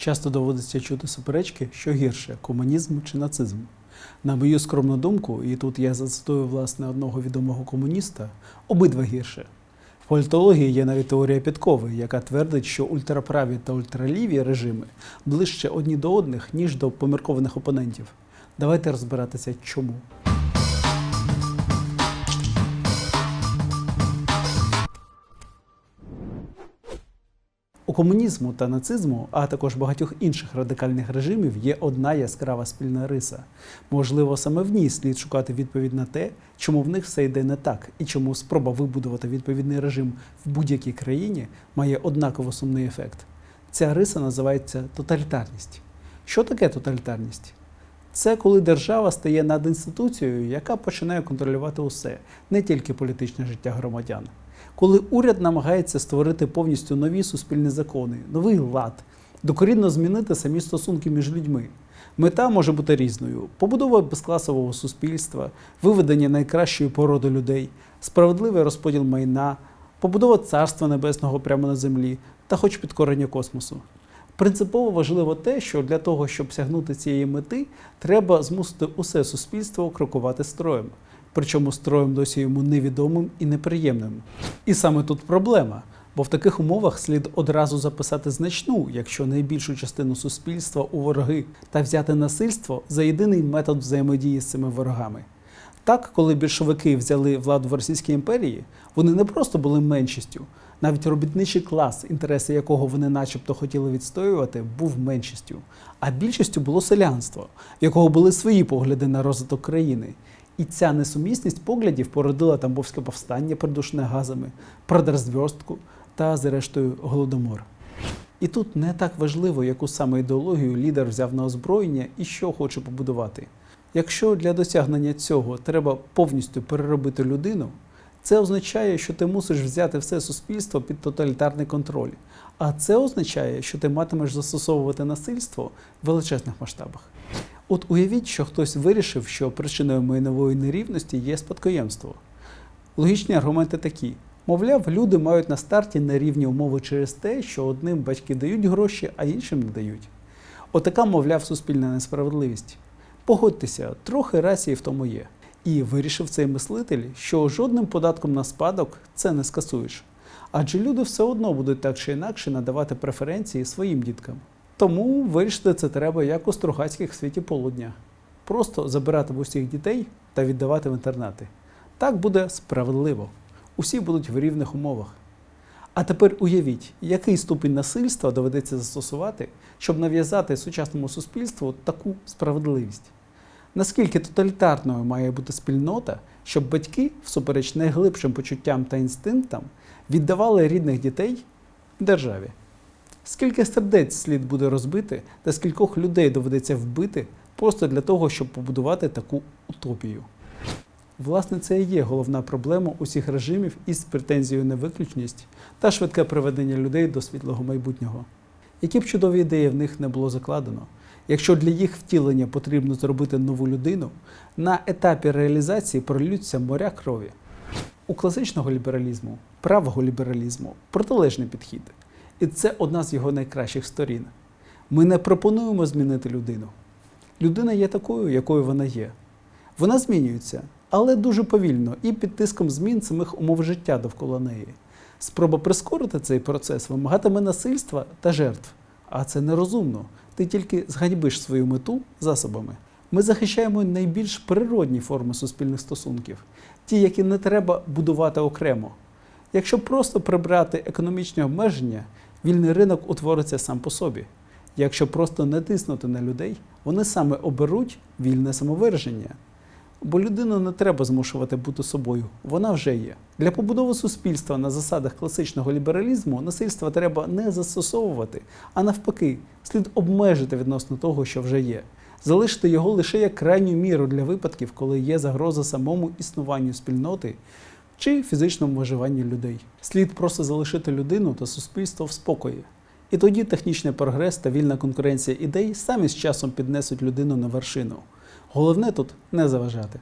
Часто доводиться чути суперечки, що гірше комунізм чи нацизм. На мою скромну думку, і тут я зацитую власне одного відомого комуніста, обидва гірше. В політології є навіть теорія Підкови, яка твердить, що ультраправі та ультраліві режими ближче одні до одних, ніж до поміркованих опонентів. Давайте розбиратися, чому. Комунізму та нацизму, а також багатьох інших радикальних режимів є одна яскрава спільна риса. Можливо, саме в ній слід шукати відповідь на те, чому в них все йде не так, і чому спроба вибудувати відповідний режим в будь-якій країні має однаково сумний ефект. Ця риса називається тоталітарність. Що таке тоталітарність? Це коли держава стає над інституцією, яка починає контролювати усе, не тільки політичне життя громадян. Коли уряд намагається створити повністю нові суспільні закони, новий лад, докорінно змінити самі стосунки між людьми. Мета може бути різною: побудова безкласового суспільства, виведення найкращої породи людей, справедливий розподіл майна, побудова царства небесного прямо на землі та хоч підкорення космосу. Принципово важливо те, що для того, щоб сягнути цієї мети, треба змусити усе суспільство крокувати строєм. Причому строєм досі йому невідомим і неприємним. І саме тут проблема. Бо в таких умовах слід одразу записати значну, якщо найбільшу частину суспільства у вороги, та взяти насильство за єдиний метод взаємодії з цими ворогами. Так, коли більшовики взяли владу в Російській імперії, вони не просто були меншістю, навіть робітничий клас, інтереси якого вони начебто хотіли відстоювати, був меншістю. А більшістю було селянство, в якого були свої погляди на розвиток країни. І ця несумісність поглядів породила Тамбовське повстання, придушене газами, продразверстку та, зрештою, голодомор. І тут не так важливо, яку саме ідеологію лідер взяв на озброєння і що хоче побудувати. Якщо для досягнення цього треба повністю переробити людину, це означає, що ти мусиш взяти все суспільство під тоталітарний контроль. А це означає, що ти матимеш застосовувати насильство в величезних масштабах. От уявіть, що хтось вирішив, що причиною майнової нерівності є спадкоємство. Логічні аргументи такі: мовляв, люди мають на старті нерівні умови через те, що одним батьки дають гроші, а іншим не дають. Отака, мовляв, суспільна несправедливість. Погодьтеся, трохи рації в тому є. І вирішив цей мислитель, що жодним податком на спадок це не скасуєш. Адже люди все одно будуть так чи інакше надавати преференції своїм діткам. Тому вирішити це треба як у Стругацьких в світі полудня. Просто забирати в усіх дітей та віддавати в інтернати. Так буде справедливо. Усі будуть в рівних умовах. А тепер уявіть, який ступінь насильства доведеться застосувати, щоб нав'язати сучасному суспільству таку справедливість. Наскільки тоталітарною має бути спільнота, щоб батьки, всупереч найглибшим почуттям та інстинктам, віддавали рідних дітей державі? Скільки сердець слід буде розбити, та скількох людей доведеться вбити просто для того, щоб побудувати таку утопію? Власне, це і є головна проблема усіх режимів із претензією на виключність та швидке приведення людей до світлого майбутнього. Які б чудові ідеї в них не було закладено, якщо для їх втілення потрібно зробити нову людину, на етапі реалізації пролються моря крові. У класичного лібералізму, правого лібералізму протилежний підхід. І це одна з його найкращих сторін. Ми не пропонуємо змінити людину. Людина є такою, якою вона є. Вона змінюється, але дуже повільно і під тиском змін самих умов життя довкола неї. Спроба прискорити цей процес вимагатиме насильства та жертв. А це нерозумно. Ти тільки зганьбиш свою мету засобами. Ми захищаємо найбільш природні форми суспільних стосунків, ті, які не треба будувати окремо. Якщо просто прибрати економічні обмеження, вільний ринок утвориться сам по собі. Якщо просто не тиснути на людей, вони саме оберуть вільне самовираження. Бо людину не треба змушувати бути собою, вона вже є. Для побудови суспільства на засадах класичного лібералізму насильство треба не застосовувати, а навпаки, слід обмежити відносно того, що вже є, залишити його лише як крайню міру для випадків, коли є загроза самому існуванню спільноти чи фізичному виживанні людей. Слід просто залишити людину та суспільство в спокої. І тоді технічний прогрес та вільна конкуренція ідей самі з часом піднесуть людину на вершину. Головне тут не заважати.